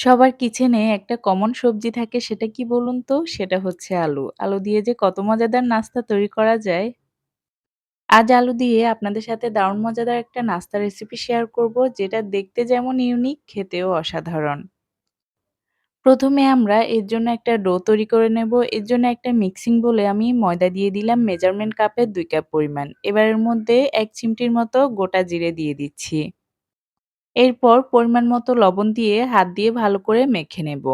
সবার কিচেনে একটা কমন সবজি থাকে সেটা কি বলুন তো? সেটা হচ্ছে আলু। আলু দিয়ে যে কত মজাদার নাস্তা তৈরি করা যায়। আজ আলু দিয়ে আপনাদের সাথে দারুণ মজাদার একটা নাস্তা রেসিপি শেয়ার করব, যেটা দেখতে যেমন ইউনিক খেতেও অসাধারণ। প্রথমে আমরা এর জন্য একটা ডো তৈরি করে নেব। এর জন্য একটা মিক্সিং বলে আমি ময়দা দিয়ে দিলাম মেজারমেন্ট কাপের ২ কাপ পরিমাণ। এবার এর মধ্যে ১ চিমটির মতো গোটা জিরে দিয়ে দিচ্ছি। এরপর পরিমাণ মতো লবণ দিয়ে হাত দিয়ে ভালো করে মেখে নেব।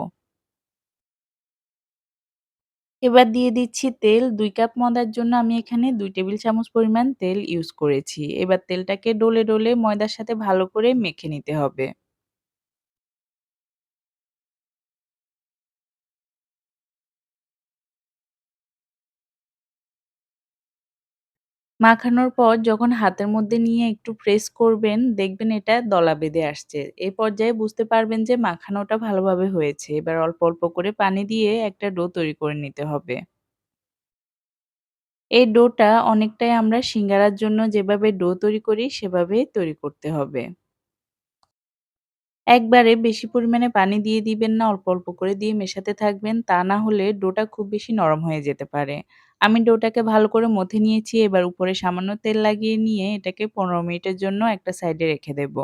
এবার দিয়ে দিচ্ছি তেল দুই কাপ ময়দার জন্য আমি এখানে দুই টেবিল চামচ পরিমাণ তেল ইউজ করেছি। এবার তেলটাকে ডলে, ডলে ময়দার সাথে ভালো করে মেখে নিতে হবে। মাখানোর পর যখন হাতের মধ্যে নিয়ে একটু প্রেস করবেন, দেখবেন এটা দলা বেঁধে আসছে। এ পর্যায়ে বুঝতে পারবেন যে মাখানোটা ভালোভাবে হয়েছে। এবার অল্প, অল্প করে পানি দিয়ে একটা ডো তৈরি করে নিতে হবে। এই ডোটা অনেকটাই আমরা সিঙ্গারার জন্য যেভাবে ডো তৈরি করি সেভাবেই তৈরি করতে হবে। একবারে বেশি পরিমাণে পানি দিয়ে দিবেন না, অল্প, অল্প করে দিয়ে মেশাতে থাকবেন। তা না হলে ডোটা খুব বেশি নরম হয়ে যেতে পারে। আমি ডোটাকে ভালো করে মথে নিয়েছি। এবার উপরে সামান্য তেল লাগিয়ে নিয়ে এটাকে ১৫ মিনিটের জন্য একটা সাইডে রেখে দেব।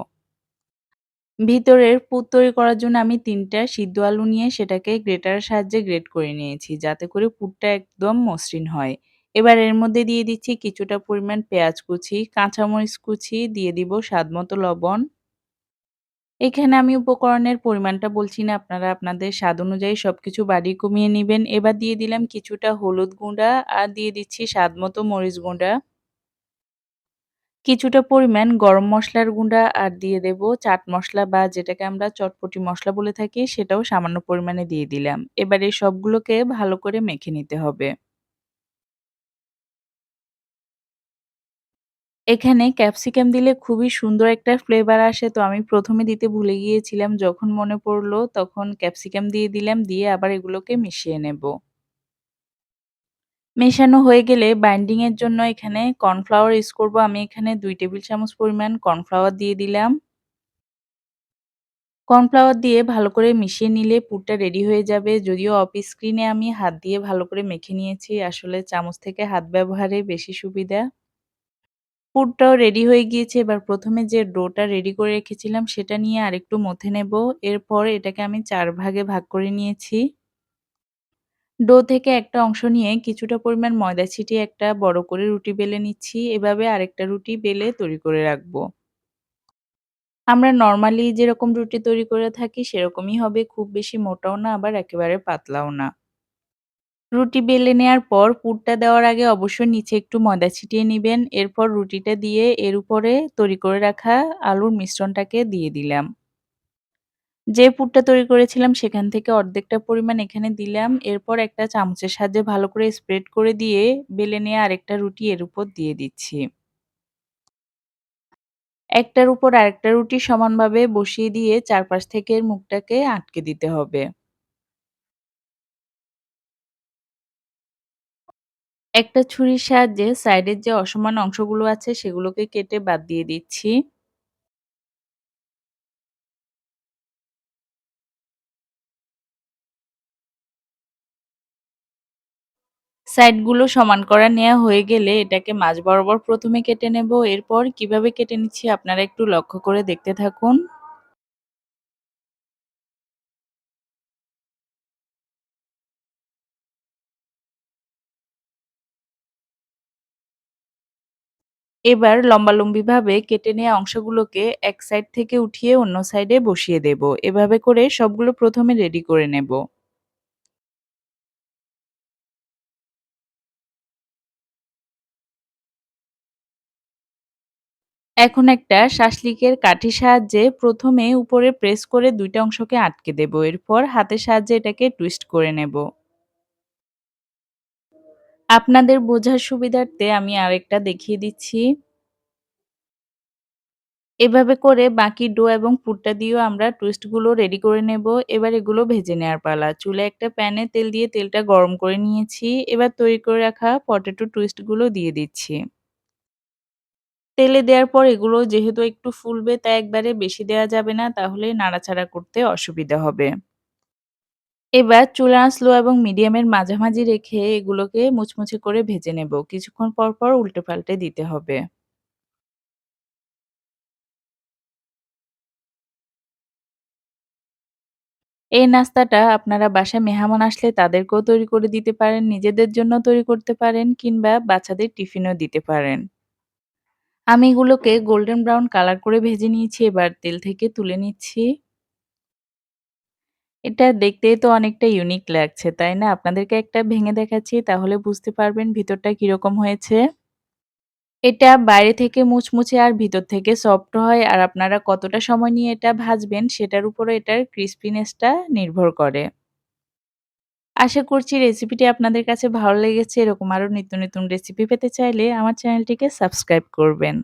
ভিতরের পুর তৈরি করার জন্য আমি তিনটা সিদ্ধ আলু নিয়ে সেটাকে গ্রেটারের সাহায্যে গ্রেট করে নিয়েছি, যাতে করে পুরটা একদম মসৃণ হয়। এবার এর মধ্যে দিয়ে দিচ্ছি কিছুটা পরিমাণ পেঁয়াজ কুচি, কাঁচামরিচ কুচি, দিয়ে দিব স্বাদ মতো লবণ। এখানে আমি উপকরণের পরিমাণটা বলছি না, আপনারা আপনাদের স্বাদ অনুযায়ী সবকিছু বাড়িয়ে কমিয়ে নেবেন এবার দিয়ে দিলাম কিছুটা হলুদ গুঁড়া আর দিয়ে দিচ্ছি স্বাদ মতো মরিচ গুঁড়া। কিছুটা পরিমাণ গরম মশলার গুঁড়া আর দিয়ে দেব চাট মশলা বা যেটাকে আমরা চটপটি মশলা বলে থাকি সেটাও সামান্য পরিমাণে দিয়ে দিলাম। এবার সবগুলোকে ভালো করে মেখে নিতে হবে। এখানে ক্যাপসিকাম দিলে খুবই সুন্দর একটা ফ্লেভার আসে তো আমি প্রথমে দিতে ভুলে গিয়েছিলাম, যখন মনে পড়ল তখন ক্যাপসিকাম দিয়ে দিলাম, দিয়ে আবার এগুলোকে মিশিয়ে নেব। মেশানো হয়ে গেলে বাইন্ডিং এর জন্য এখানে কর্নফ্লাওয়ার ইউজ করব আমি এখানে ২ টেবিল চামচ পরিমাণ কর্নফ্লাওয়ার দিয়ে দিলাম। কর্নফ্লাওয়ার দিয়ে ভালো করে মিশিয়ে নিলে পুরটা রেডি হয়ে যাবে। যদিও অফ স্ক্রিনে আমি হাত দিয়ে ভালো করে মেখে নিয়েছি। আসলে চামচ থেকে হাত ব্যবহারে বেশি সুবিধা। পুরটাও রেডি হয়ে গিয়েছে। এবার প্রথমে যে ডোটা রেডি করে রেখেছিলাম, সেটা নিয়ে আরেকটু মথে নেব। এরপর এটাকে আমি চার ভাগে ভাগ করে নিয়েছি। ডো থেকে একটা অংশ নিয়ে কিছুটা পরিমাণ ময়দা ছিটিয়ে একটা বড় করে রুটি বেলে নিচ্ছি। এভাবে আরেকটা রুটি বেলে তৈরি করে রাখব। আমরা নর্মালি যেরকম রুটি তৈরি করে থাকি, সেরকমই হবে। খুব বেশি মোটাও না, আবার একেবারে পাতলাও না। রুটি বেলে নেয়ার পর পুরটা দেওয়ার আগে অবশ্যই নিচে একটু ময়দা ছিটিয়ে নিবেন। এরপর রুটিটা দিয়ে এর উপরে তৈরি করে রাখা আলুর মিশ্রণটাকে দিয়ে দিলাম। যে পুরটা তৈরি করেছিলাম সেখান থেকে অর্ধেকটা পরিমাণ এখানে দিলাম। এরপর একটা চামচের সাহায্যে ভালো করে স্প্রেড করে দিয়ে বেলে নেয়া আরেকটা রুটি এর উপর দিয়ে দিচ্ছি। একটার উপর আরেকটা রুটি সমানভাবে বসিয়ে দিয়ে চারপাশ থেকে এর মুখটাকে আটকে দিতে হবে। একটা ছুরির সাহায্যে সাইডের যে অসমান অংশগুলো আছে সেগুলোকে কেটে বাদ দিয়ে দিচ্ছি। সাইডগুলো সমান করা নেয়া হয়ে গেলে এটাকে মাঝ বরাবর প্রথমে কেটে নেব। এরপর কীভাবে কেটে নিচ্ছি আপনারা একটু লক্ষ্য করে দেখতে থাকুন। এবার লম্বালম্বিভাবে কেটে নেওয়া অংশগুলোকে এক সাইড থেকে উঠিয়ে অন্য সাইডে বসিয়ে দেব। এভাবে করে সবগুলো প্রথমে রেডি করে নেব। এখন একটা শাসলিকের কাঠির সাহায্যে প্রথমে উপরে প্রেস করে দুইটা অংশকে আটকে দেব। এরপর হাতের সাহায্যে এটাকে টুইস্ট করে নেব। আপনাদের বোঝার সুবিধার্থে আমি আরেকটা দেখিয়ে দিচ্ছি। এভাবে করে বাকি ডো এবং পুরটা দিয়েও আমরা টুইস্টগুলো রেডি করে নেব। এবার এগুলো ভেজে নেওয়ার পালা। চুলে একটা প্যানে তেল দিয়ে তেলটা গরম করে নিয়েছি। এবার তৈরি করে রাখা পটেটো টুইস্টগুলো দিয়ে দিচ্ছি। তেলে দেওয়ার পর এগুলো যেহেতু একটু ফুলবে, তাই একবারে বেশি দেওয়া যাবে না, তাহলে নাড়াচাড়া করতে অসুবিধা হবে। এবার চুলা স্লো এবং মিডিয়ামের মাঝামাঝি রেখে এগুলোকে মুচমুচে করে ভেজে নেব। কিছুক্ষণ পর, পর উল্টে-পাল্টে দিতে হবে। এই নাস্তাটা আপনারা বাসায় মেহমান আসলে তাদেরকেও তৈরি করে দিতে পারেন, নিজেদের জন্য তৈরি করতে পারেন কিংবা বাচ্চাদের টিফিনও দিতে পারেন। আমি এগুলোকে গোল্ডেন ব্রাউন কালার করে ভেজে নিয়েছি, এবার তেল থেকে তুলে নিচ্ছি। এটা দেখতেই তো অনেকটা ইউনিক লাগছে, তাই না? আপনাদেরকে একটা ভেঙে দেখাচ্ছি তাহলে বুঝতে পারবেন ভিতরটা কীরকম হয়েছে। এটা বাইরে থেকে মুচমুচে আর ভিতর থেকে সফট হয় আর আপনারা কতটা সময় নিয়ে এটা ভাজবেন সেটার উপরে এটার ক্রিস্পিনেসটা নির্ভর করে। আশা করছি রেসিপিটি আপনাদের কাছে ভালো লেগেছে। এরকম আরও নিত্য নতুন রেসিপি পেতে চাইলে আমার চ্যানেলটিকে সাবস্ক্রাইব করবেন।